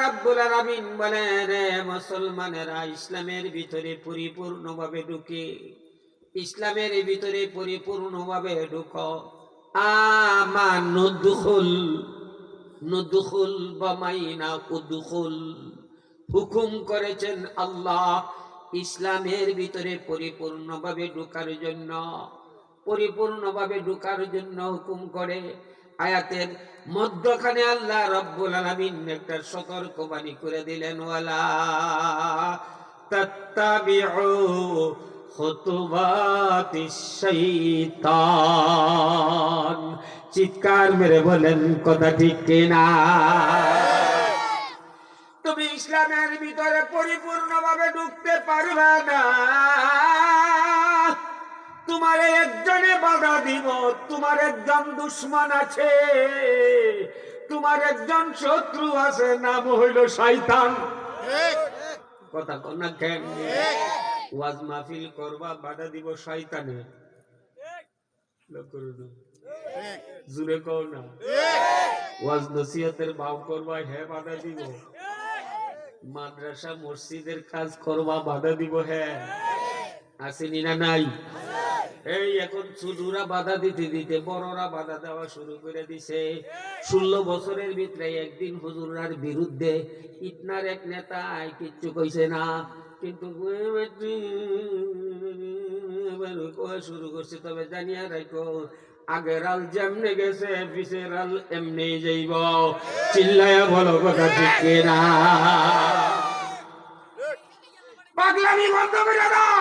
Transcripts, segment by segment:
রাব্বুল আলামিন বলেন মুসলমানেরা, ইসলামের ভিতরে পরিপূর্ণভাবে ঢুকে, ইসলামের ভিতরে পরিপূর্ণভাবে ঢুকো। আমার নুদুখুল নুদুখুল বামাইনা উদুখুল। হুকুম করেছেন আল্লাহ, ইসলামের ভিতরে পরিপূর্ণভাবে ঢুকার জন্য। পরিপূর্ণভাবে ঢুকার জন্য হুকুম করে আয়াতের মধ্যখানে আল্লাহ রব্বুল আলামিন একটা সতর্কবাণী করে দিলেন চিৎকার মেরে বলেন, কথা ঠিক কিনা? তুমি ইসলামের ভিতরে পরিপূর্ণভাবে ঢুকতে পারবে না। তোমার একজনে বাধা দিব তোমার একজন দুশ্মন আছে তোমার একজন শত্রু আছে নাম হইল শয়তান। কথা কন না কেন? ওয়াজ মাহফিল করবা বাধা দিব শয়তানে। জুড়ে কও না। ওয়াজ নসিহতের ভাব করবা হে বাধা দিব। মাদ্রাসা মসজিদের কাজ করবা বাধা দিব হ্যাঁ আসেনি না নাই? এই এখন ছোটরা বাধা দিতে দিতে বড়রা বাধা দেওয়া শুরু করে দিছে। ষোলো বছরের ভিতরে একদিন হুজুরার বিরুদ্ধে ইতনার এক নেতা কিচ্ছু কইছে না। কিন্তু শুরু করছে তবে জানিয়া রাখো আগের আল যেমনে গেছে, পিছের আল এমনি যাইব। চিল্লায়া বলো কথা ঠিক না পাগলামি বন্ধ করে দাও।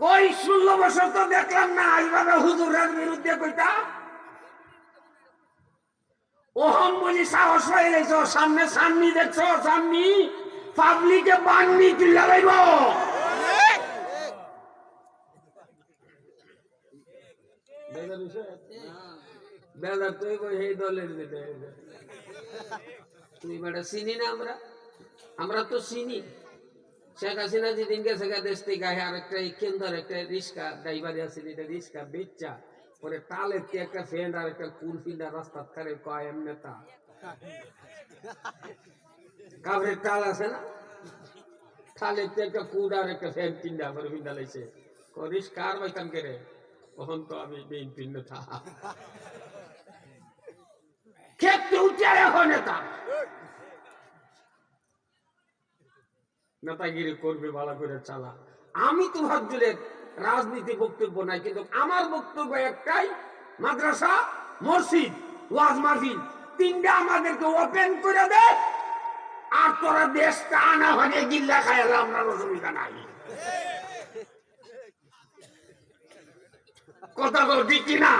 কই ষোলো বছর তো দেখলাম না, এইভাবে হুজুরের বিরুদ্ধে কইতা ওহম বুঝি সাহস হয়ে গেছ, সামনে সামনি দেখছ, সামনি পাবলিকে বান্নি তুলে লাইব। বেদার তুই কই এই দলের তুই বেটা চিনি না আমরা? আমরা তো চিনি। শেখ হাসিনা যেদিন গেছে দেশ থেকে আরেকটা এই কেন্দ্র একটা রিক্সা, ড্রাইভারে আছে এটা রিক্সা বেচা পরে তালের একটা ফ্রেন্ড আর একটা কুল ফিল্ডা রাস্তা করে কয় এম নেতা? কাভরের তাল আছে না? তালের তে একটা কুড আর একটা ফ্যান কিনা পরে ফিল্ডা লাইছে। করিস কার বাইতাম করে তখন তো আমি নেতা। ক্ষেত্রে উঠে এখন নেতা। নেতাগিরি করবে, ভালো করে চালা। আমি তো ভাবছিলেন রাজনীতি বক্তব্য নাই, কিন্তু আমার বক্তব্য একটাই, মাদ্রাসা, মসজিদ, ওয়াজ মাহফিল, তিনটা আমাদেরকে ওপেন করে দে, আর তোরা দেশটা আনা ভাগে গিল্লা খাইলে আমরা অসুবিধা নাই। কথা বল, ঠিক কিনা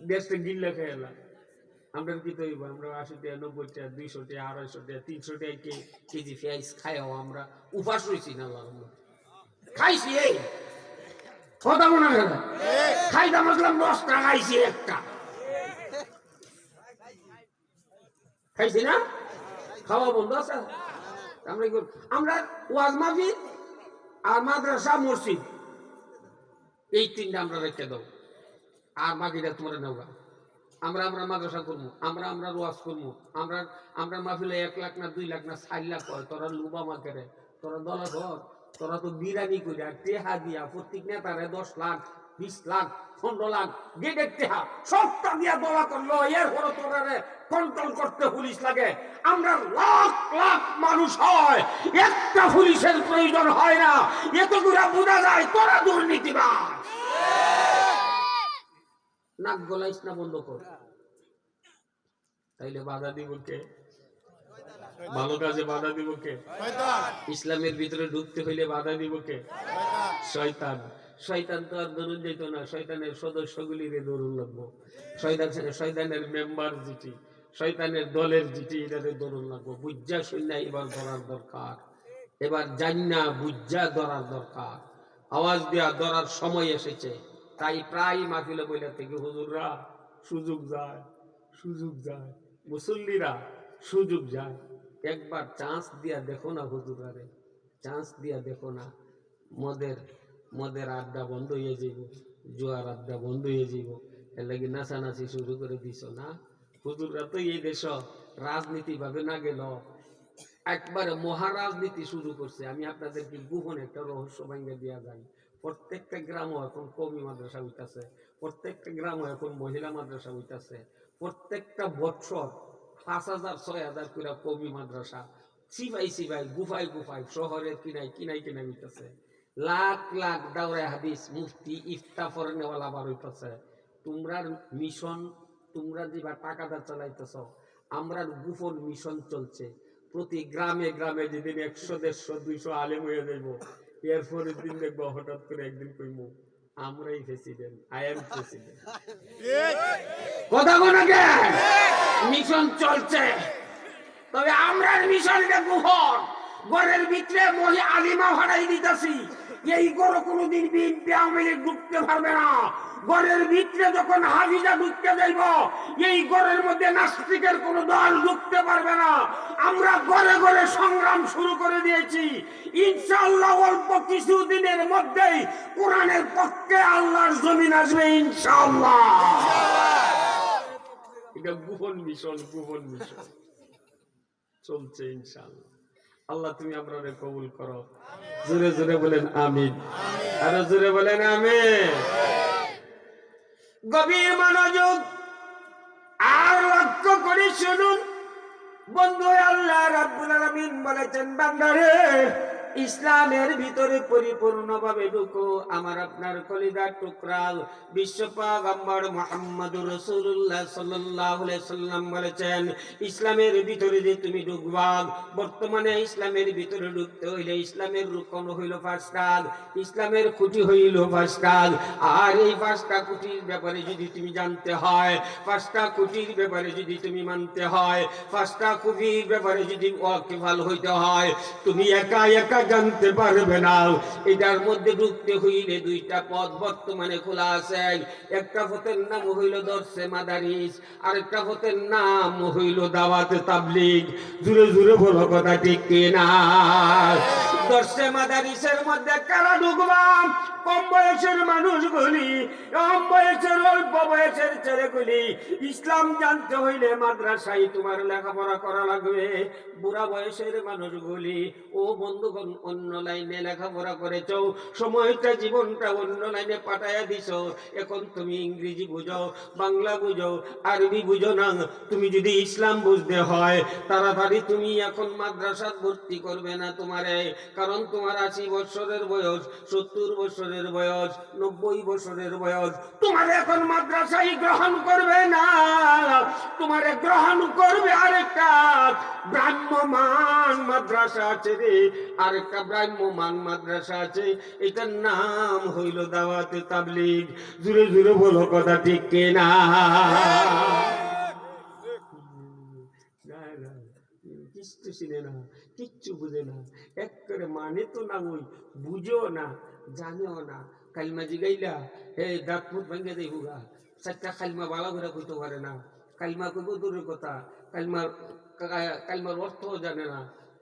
দেশটা গিল্লা খাইলাম আমরা কি তৈব আমরা আশি টাকা নব্বই টাকা দুইশো টাকা আড়াইশো টাকা তিনশো টাকা কে কেজি পেঁয়াজ খাইও আমরা। উপাস রয়েছি না রহমতে। খাইছি, এই। কথা মনে গেল খাইতাম আসলাম দশটা, খাইছি একটা। খাইছি না? খাওয়া বন্ধ আছে? আমরা কি? আমরা ওয়াজ মাহফিল আর মাদ্রাসা, মসজিদ, এই তিনটা আমরা রেখে দেবো। আর বাকিটা তোমরা নেওয়া আমরা আমরা মাদ্রাসা করব আমরা আমরা ওয়াজ করব আমরা আমরা মাহফিলে এক লাখ না দুই লাখ না চার লাখ হয়, তোরা লুবা মাকেরে তোরা দলা ধর, তোরা তো বিরানি করি, আর টেহা দিয়া প্রত্যেক নেতারে দশ লাখ, বিশ লাখ, পনেরো লাখ, গেটের টেহা, সবটা দিয়া দলা করল এর পরে তোরা রে কন্ট্রোল করতে পুলিশ লাগে। আমরা লাখ লাখ মানুষ হয়, একটা পুলিশের প্রয়োজন হয় না এত দূরে বোঝা যায় তোরা দুর্নীতিবাদ নাক গলাইস না বন্ধ কর। তাইলে বাধা দিব কে? ভালো কাজে বাধা দিব কে? ইসলামের ভিতরে ঢুকতে হইলে বাধা দিব কে? শয়তান। শয়তান তো আর দরুন যেত না, শয়তানের সদস্যগুলিরে দরুন লাগবো। শয়তান শয়তানের মেম্বার জিটি, শয়তানের দলের জিটি এটাতে দরুন লাগবো। বুজ্জা শূন্য এবার ধরার দরকার। এবার জান্না বুজ্জা ধরার দরকার। আওয়াজ দেওয়া ধরার সময় এসেছে। তাই প্রায় মাহফিলে বইলা থেকে হুজুররা সুযোগ যায় সুযোগ যায়। মুসল্লিরা সুযোগ যায়। একবার চান্স দিয়া দেখো না হুজুররা রে চান্স দিয়া দেখো না। মদের মদের আড্ডা বন্ধ হয়ে যাইব, জোয়ার আড্ডা বন্ধ হয়ে যাইব। এর নাচানাচি শুরু করে দিছ না? হুজুররা তো এই দেশ রাজনীতি ভাবে না গেল। একবারে মহারাজনীতি শুরু করছে। আমি আপনাদেরকে গোপন একটা রহস্য ভাঙ্গে দিয়া যাই। প্রত্যেকটা গ্রামও এখন কমি মাদ্রাসা হইতাছে, প্রত্যেকটা গ্রামও এখন মহিলা মাদ্রাসা হইতাছে, প্রত্যেকটা বছর পাঁচ হাজার, ছয় হাজার করে কমি মাদ্রাসা সিবাই সিবাই গুফাই গুফাই শহরের কিনাই কিনাই কিনাই হইতাছে। লাখ লাখ দাওরায় হাদিস, মুফতি ইফতা ফরনেওয়ালা বার হইতাছে। তোমরার মিশন, তোমরা যেবার টাকাটা চালাইতেছ আমরা গুফন মিশন চলছে। প্রতি গ্রামে গ্রামে যেদিন একশো, দেড়শো, দুইশো আলেম হয়ে যাইব এরপরের দিন দেখব হঠাৎ করে একদিন কইব আমরাই প্রেসিডেন্ট আই এম প্রেসিডেন্ট কথা কোনা মিশন চলছে। তবে আমরা মিশনটা গুহর। ঘরের ভিতরে মহি আলিমা হারাই দিতেছি। এই গরু কোনোদিন বিএনপি আওয়ামী লীগ ঢুকতে পারবে না। ঘরের ভিতরে যখন হাজিজা ঢুকতে যাইব এই ঘরের মধ্যে নাস্তিকের কোন দল ঢুকতে পারবে না। আমরা ঘরে ঘরে সংগ্রাম শুরু করে দিয়েছি। ইনশাআল্লাহ অল্প কিছু দিনের মধ্যেই কোরআনের পক্ষে আল্লাহর জমিন আসবে ইনশাআল্লাহ। এটা গোপন মিশন গোপন মিশন। চলছে, ইনশাআল্লাহ। আল্লাহ, তুমি আপনাদের কবুল করো। জোরে জোরে বলেন আমিন। আরও জোরে বলেন আমিন। গভীর মনোযোগ আর লক্ষ্য করে শুনুন। বন্ধু আল্লাহ রাব্বুল আলামিন বলেছেন, বান্দারে ইসলামের ভিতরে পরিপূর্ণভাবে ঢুকো। আমার আপনার কলিদার টুকরা। বিশ্ব পাগম্বর সাল্লাল্লাহু আলাইহি সাল্লাম বলেছেন, ইসলামের ভিতরে যে তুমি ঢুকবা, বর্তমানে ইসলামের ভিতরে ঢুকতে হইলে ইসলামের রুকন হইল পাঁচটা ইসলামের খুঁটি হইল পাঁচটা আর এই পাঁচটা খুঁটির ব্যাপারে যদি তুমি জানতে হয় পাঁচটা খুঁটির ব্যাপারে যদি তুমি মানতে হয় পাঁচটা খুঁটির ব্যাপারে যদি ওয়াকিফাল হইতে হয়, তুমি একা একা জানতে পারবে না। এটার মধ্যে ঢুকতে হইলে দুইটা পথ বর্তমানে খোলা আছে। একটা পথের নাম হইল দর্শে মাদারিস আর একটা পথের নাম হইল দাওয়াতে তাবলিগ। জুড়ে জুড়ে বলো কথা ঠিক কিনা? দর্শে মাদারিসের মধ্যে কারা ঢুকবাম কম বয়সের মানুষগুলি, কম বয়সের, অল্প বয়সের ছেলেগুলি, ইসলাম জানতে হইলে মাদ্রাসায় তোমার লেখাপড়া করা লাগবে। বুড়া বয়সের মানুষগুলি, ও বন্ধুগণ, অন্য লাইনে লেখাপড়া করেছ, সময়টা, জীবনটা অন্য লাইনে পাঠাইয়া দিছ। এখন তুমি ইংরেজি বুঝো, বাংলা বুঝো, আরবি বুঝো না। তুমি যদি ইসলাম বুঝতে হয়, তাড়াতাড়ি তুমি এখন মাদ্রাসাত ভর্তি করবে না তোমারে। কারণ তোমার আশি বছরের বয়স, সত্তর বছরের বয়স, নব্বই বছরের বয়স। তোমার এখন মাদ্রাসায় গ্রহণ করবে না। তোমারে গ্রহণ করবে আরেকটা ব্রাহ্মমান মাদ্রাসা আছে রে। আরেকটা ব্রাহ্মমান মাদ্রাসা আছে। এটার নাম হইল দাওয়াতে তাবলিগ। জুড়ে জুড়ে বলো কথা ঠিক কিনা না, কিচ্ছু চিনে না কিচ্ছু বুঝে না। এক করে মানে তো না ওই, বুঝেও না, জানেও না। কালমা জিগাইলা, হে দাঁত মুখ ভেঙে দেই হুগা। চারটা কালমা বালা ঘুরা কইতে পারে না। কালমা কইব দূরের কথা। কালমার কালমার অর্থও জানে না।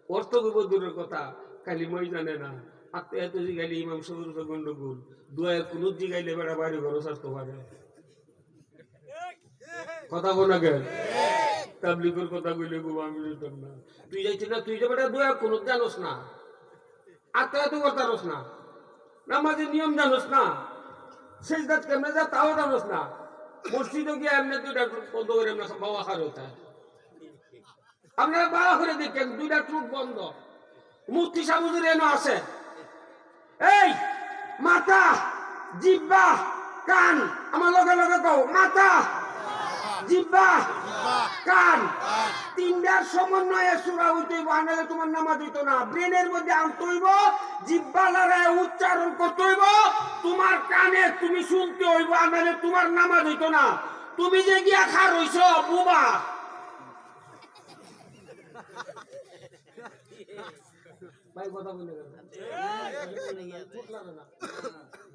অর্থ কইব দূরের কথা। কালিমাই জানে না। আত্মে এত জিগাইলে ইমাম সবুর গন্ডগোল। দুয়ায় কোনো জিগাইলে বেড়া বাড়ি ঘর সারতে পারে। কথা বলা গেল তাবলিগের কথা কইলে গো আমি যেতাম না। তুই যাইছিস না, তুই যাবে দয়া কোনো জানোস না। আত্মা এত কথা জানোস না। নামাজের নিয়ম জানোস না। শেষ দাঁত কেমনে যা তাও জানোস না। মসজিদে গিয়ে এমনি দুইটা বন্ধ করে বাবা খার হতে আপনারা বাবা করে দেখেন, দুইটা টুক বন্ধ। মূর্তি সাবুজের এনে আছে। এই, মাথা, জিব্বা, কান, আমার লগে লগে কও, মাথা। জিব্বা কান তিনটার সমন্বয়ে সুরা হইতেইব আনালে তোমার নামাজ হইত না ব্রেনের মধ্যে আনতে হইব জিব্বা লড়ায় উচ্চারণ করতে তোমার কানে তুমি শুনতে হইব আনালে তোমার নামাজ হইত না তুমি যে গিয়া খার হইছ বুবা ভাই কথা বলে গেল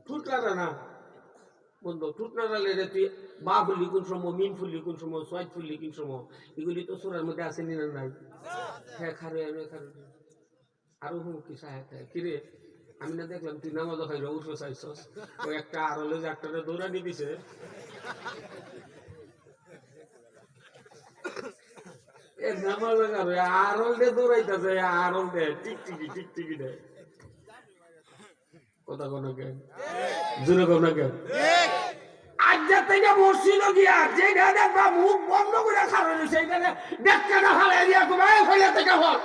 ঠুটলারা না বন্ধু ঠুটলারা লেরে তুই কোন সময় মিন ফুললি কোন সময় ছয় ফুললি কোন সময়, এগুলি তো সুরার মধ্যে আছে না নাই? হ্যাঁ খারে, আমি খারে। আরও হুম, কি সাহেব কিরে? আমি না দেখলাম তুই নামাজ খাই উঠে চাইছস। ওই একটা আড়লে যে একটা দৌড়ানি দিছে। এ নামাজ আরল দে দৌড়াইতেছে আরল দে টিকটিকি টিকটিকি দে কথা কোন কেন? জোরে কোন কেন? আজ্জা থেকে মসজিদ গিয়া যেটা দেখবা মুখ বন্ধ করে খাবেন সেইখানে দেখতে হালে দিয়া কুমায় হইলে থেকে হল।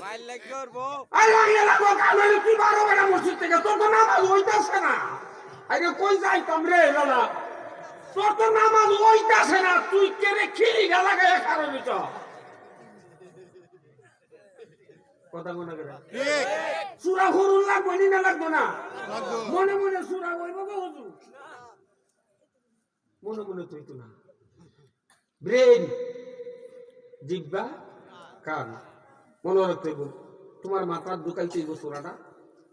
মাইল লাগ করব আর লাগলে লাগো কালো কি বারো বেলা মসজিদ থেকে তোর তো নামাজ হইতাছে না। আরে কই যাইতাম রে দাদা তোর তো নামাজ হইতাছে না তুই কেড়ে খিলি গা লাগাই খারাপ কথা মনে করে। ঠিক। সুরা হরুন লাগবো নি না? লাগবো। না মনে মনে সুরা হইব মনে মনে তুই তো না। ব্রেন জিব্বা কান মনে রাখতে হইব তোমার মাথার ঢুকাইতে হইব সুরাটা।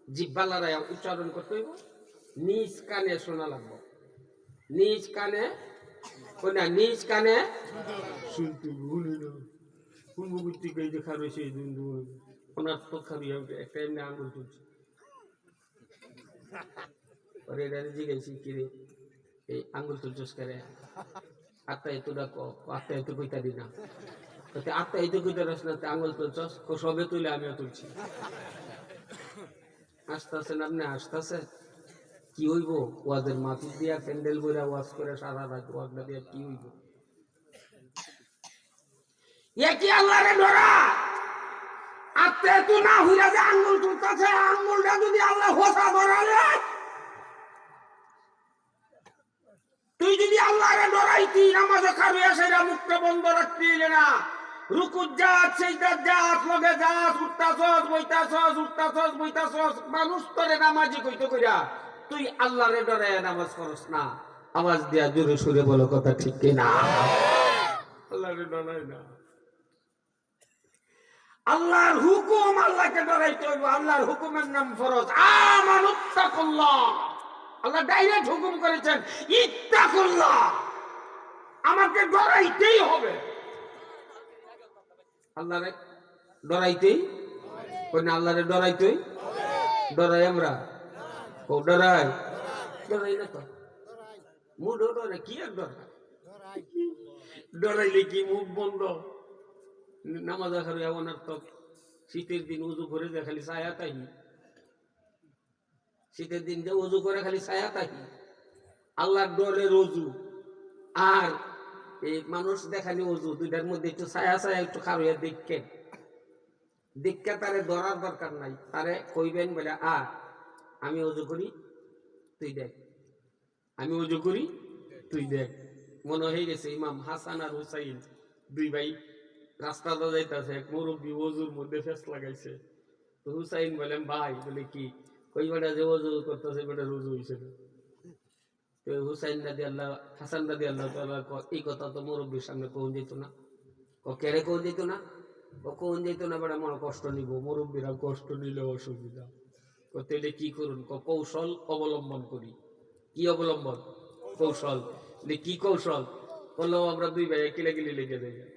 জিব্বা লড়াই উচ্চারণ করতে হইব। নিজ কানে শোনা লাগবো। নিজ কানে না নিজ কানে শুনতে ভুলি শুনব বুঝতে গই দেখা রয়েছে দিন ওনার তো খাবি একটা এমনি আঙুল তুলছে ওরে এটা জিজ্ঞাসি কিরে এই আঙ্গুল তুলছস করে আত্মা এত ডাকো আত্মা এত কইতা দি না তো আত্মা এত কইতা রস না তে আঙ্গুল তুলছস কো সবে তুলে আমিও তুলছি আসতেছে না আপনি আসতেছে কি হইব ওয়াজের মাটি দিয়া প্যান্ডেল বইরা ওয়াজ করে সারা রাত ওয়াজ না দিয়া কি হইব ইয়া কি আল্লাহরে ধরা আত্মা এত না যে আঙ্গুল তুলতেছে, আঙ্গুলটা যদি আল্লাহ হোসা তুই যদি আল্লাহরে ডরাইতি, নামাজে খাবি, সেটা মুখটা বন্ধ না। রুকুত জাত সেইটা জাত, লগে উঠতাছস বইতাছস উঠতাছস বইতাছস মানুষ তোরে নামাজি কইতে কইরা। তুই আল্লাহরে ডরাই নামাজ করস না। আওয়াজ দিয়া জোরে সুরে বলো কথা ঠিক কি না আল্লাহরে ডরাই না। আল্লাহর হুকুম আল্লাহকে ডরাইতে হইব, আল্লাহর হুকুমের নাম ফরজ। আমানুত্তাকুল্লাহ। আল্লাহ ডাইরেক্ট হুকুম করেছেন, ইত্তাকুল্লাহ। আমাকে ডরাইতেই হবে। আল্লাহরে ডরাইতেই কই না? আল্লাহরে ডরাইতেই ডরাই আমরা। ও ডরাই? ডরাই না তো। মুড ডরে, কি এক ডর ডরাইলে কি মুখ বন্ধ? নামাজ আখার আর শীতের দিন উজু করে যে খালি ছায়া তাই শীতের দিন যে উজু করে খালি ছায়া তাই আল্লাহর ডরে রজু আর এই মানুষ দেখানি অজু দুইটার মধ্যে একটু ছায়া ছায়া একটু খাওয়া দেখকে দেখকে তারে ধরার দরকার নাই। তারে কইবেন বলে, আ, আমি অজু করি, তুই দেখ। আমি অজু করি, তুই দেখ। মনে হয়ে গেছে ইমাম হাসান আর হুসাইন দুই ভাই রাস্তাটা যাইতেছে এক মুরব্বী অজুর মধ্যে ফেস লাগাইছে। তো হুসাইন বলেন, ভাই, বলে কি, ওই বেটা যে অজু করতেছে বেটা রুজু হয়েছে তো হুসাইন দাদি আল্লাহ, হাসান দাদি আল্লাহ তাআলা ক- এই কথা তো মুরব্বীর সামনে কোন যেত না। ও কেড়ে কোন যেত না? ও কোন যেত না, বেটা মনে কষ্ট নিব, মুরব্বীরা কষ্ট নিলে অসুবিধা। তাহলে কি করুন? ক- কৌশল অবলম্বন করি। কি অবলম্বন? কৌশল। কি কৌশল? বলল আমরা দুই ভাই কিলাকিলি লেগে যাই।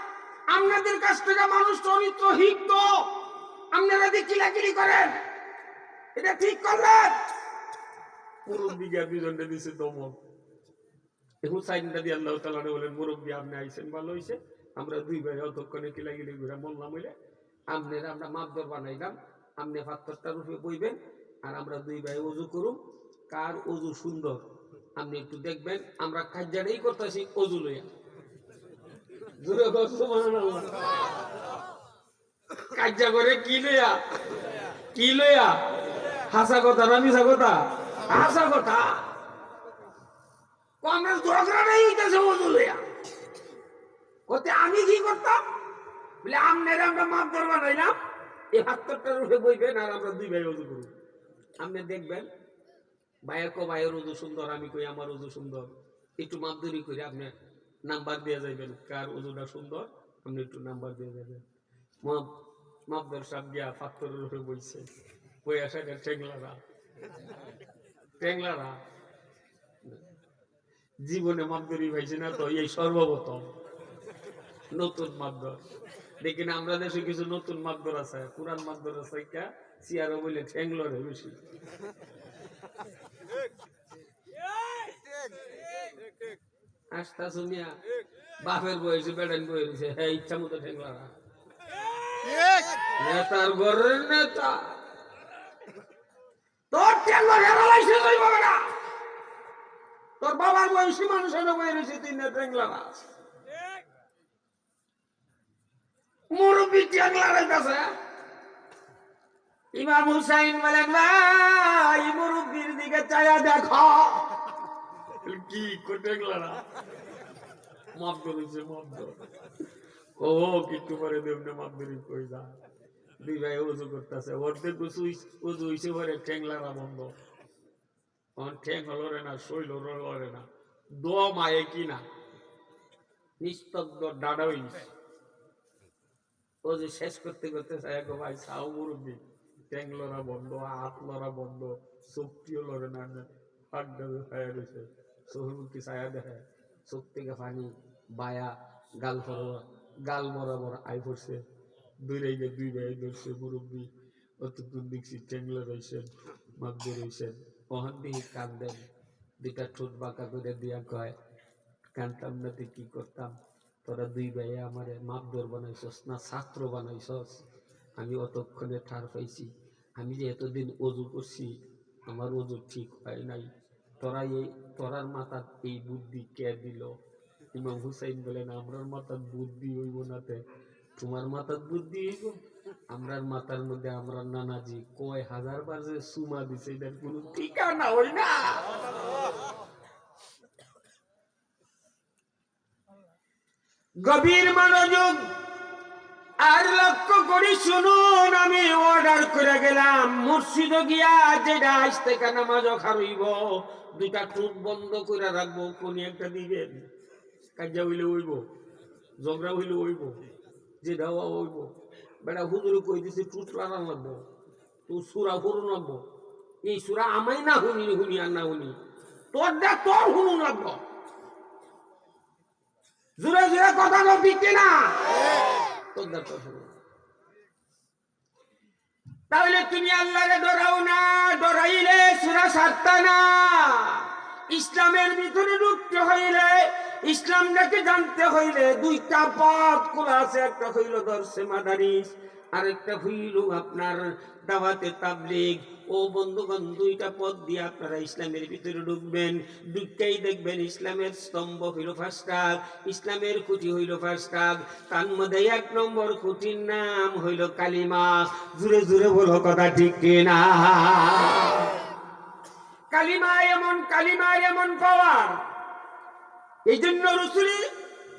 আপনাদের কাছ থেকে মানুষ চরিত্র হিক্ত আপনারা দিয়ে কিলাকিলি করেন। এটা ঠিক করলেন? মুরব্বী গিয়া দুজনটা দিছে দমক হুসাইনটা দিয়ে আল্লাহ তালা বলেন, মুরব্বী, আপনি আইসেন ভালো হয়েছে আমরা দুই ভাই অতক্ষণে কিলাকিলি ঘুরে বললাম হইলে, আপনারা আমরা মাপদর বানাইলাম। আপনি পাত্তরটার রূপে বইবেন আর আমরা দুই ভাই অজু করুম। কার অজু সুন্দর? আপনি একটু দেখবেন, আমরা কাজ্জাটাই করতেছি অজু লইয়া। বল করে কি লইয়া? কি লইয়া? হাসা কথা না মিশা কথা? হাসা কথা? কংগ্রেস আমি কি করতাম? বলে, আমনের আমরা মাপ ধরবা নাইলাম এই হাত্তরটার উঠে বইবেন আর আমরা দুই ভাই অজু করব। আপনি দেখবেন, ভাইয়ের কো ভাইয়ের উজু সুন্দর, আমি কই আমার উজু সুন্দর। একটু মাপদুরি করে আপনি নাম্বার দিয়ে যাইবেন। কার উজুটা সুন্দর, আপনি একটু নাম্বার দিয়ে যাবেন। মাপ মাপদার সাহেব গিয়া ফাত্তরের উপরে বইছে বই আসা টেংলারা টেংলারা জীবনে মাপদুরি পাইছে না তো, এই সর্বপ্রথম নতুন মাপদর দেখি না, আমরা দেশে কিছু নতুন মাপদর আছে, পুরান মাপদর আছে কা সিয়ারও বলে ঠেংলরে বেশি। আস্তা শুনিয়া বাপের বয়সে বেড়ান বয়ে রয়েছে হ্যাঁ ইচ্ছা মতো নেতার নেতা। তোর হেরালাইছে না তোর বাবার বয়সী মানুষের তুই না মুরব্বী ইমাম হুসাইন বলেন ভাই মুরব্বীর দিকে চায়া দেখো। কি ঠেংলারা মাপ করেছে মাপ ধর ও কিট্টু পরে দেবনে মাপ ধরি কই যা। দুই ভাই উজু করতেছে। অর্ধেক উজু উজু হইছে পরে ঠেংলারা বন্ধ। তখন ঠেং হলো রে না, শৈল হলো না। দোয়া মায়ে কি না? নিস্তব্ধ ডাডা হইছে। ও যে শেষ করতে করতে চায়, গো ভাই সাও মুরব্বী। ঠ্যাং লড়া বন্ধ, হাত লড়া বন্ধ শক্তিও লড়ে না ফাঁক ডাবে খায়া রয়েছে সহিমুখী ছায়া দেখে চোখ থেকে পানি বায়া, গাল ফরোয়া, গাল বরাবর আই পড়ছে দুই রাইগে দুই ভাই ধরছে মুরব্বী অতক্ষণ দেখছি ঠ্যাংলে রয়েছেন মাগদে রয়েছেন ওখান দিয়ে কান্দেন, দুইটা ঠোঁট বাঁকা করে দিয়া কয়, কানতাম না তো কি করতাম? তোরা দুই ভাই আমারে মাপদর বানাইছস না ছাত্র বানাইছস? আমি অতক্ষণে ঠার পাইছি, আমি যে এতদিন অজু করছি, আমার অজু ঠিক হয় নাই। তোরা এই, তোরার মাথার এই বুদ্ধি কে দিল? ইমাম হুসাইন বলেন, আমরার মাথার বুদ্ধি হইব নাতে তোমার মাথার বুদ্ধি হইব? আমরার মাথার মধ্যে আমরা নানাজি কয় হাজার বার যে সুমা দিছে, এটার কোনো ঠিকানা হই না। গভীর মনোযোগ আর লক্ষ্য করি, শুনুন, আমি অর্ডার করে গেলাম। মুর্শিদ গিয়া যেটা আসতে কেন নামাজ খারইব, দুইটা টুট বন্ধ করে রাখব কোন একটা দিবেন। কাজা হইলে হইব, ঝগড়া হইলে হইব, যেটা হওয়া হইব। বেটা হুজুরে কই দিছে টুট লাগান লাগবো, তো সুরা হরু লাগবো। এই সুরা আমাই না শুনি শুনি আর না শুনি। তোর দা তোর শুনুন লাগবো। জোরে জোরে কথা কিনা? তোর তাহলে তুমি আল্লাহরে ডরাও না, ডরাইলে সুরা সারতা না। ইসলামের ভিতরে ঢুকতে হইলে ইসলামটাকে জানতে হইলে দুইটা পথ খোলা আছে, একটা হইল দর্শে মাদারিস, আরেকটা হইল আপনার দাওয়াতে তাবলিগ। ও বন্ধুগণ, দুইটা পথ দিয়ে আপনারা ইসলামের ভিতরে ঢুকবেন। ঢুকতেই দেখবেন ইসলামের স্তম্ভ হইল ফাস্টাগ ইসলামের খুঁটি হইল ফাস্টাগ তার মধ্যে এক নম্বর খুঁটির নাম হইল কালিমা। জুড়ে জুড়ে বলো কথা ঠিক কিনা? কালিমা এমন কালিমা এমন পাওয়ার এই জন্য রসুলি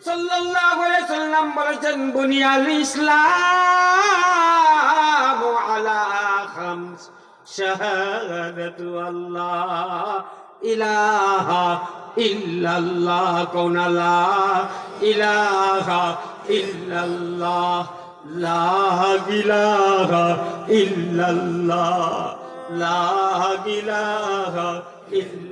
সাল্লাম বলেছেন, বুনিয়াল ইসলাম আলা শাহাদাতু আল্লাহ ইলাহা ইল্লাল্লাহ কোনালা ইলাহা ইল্লাল্লাহ লা ইলাহা ইল্লাল্লাহ লা ইলাহা ইল্লাল্লাহ।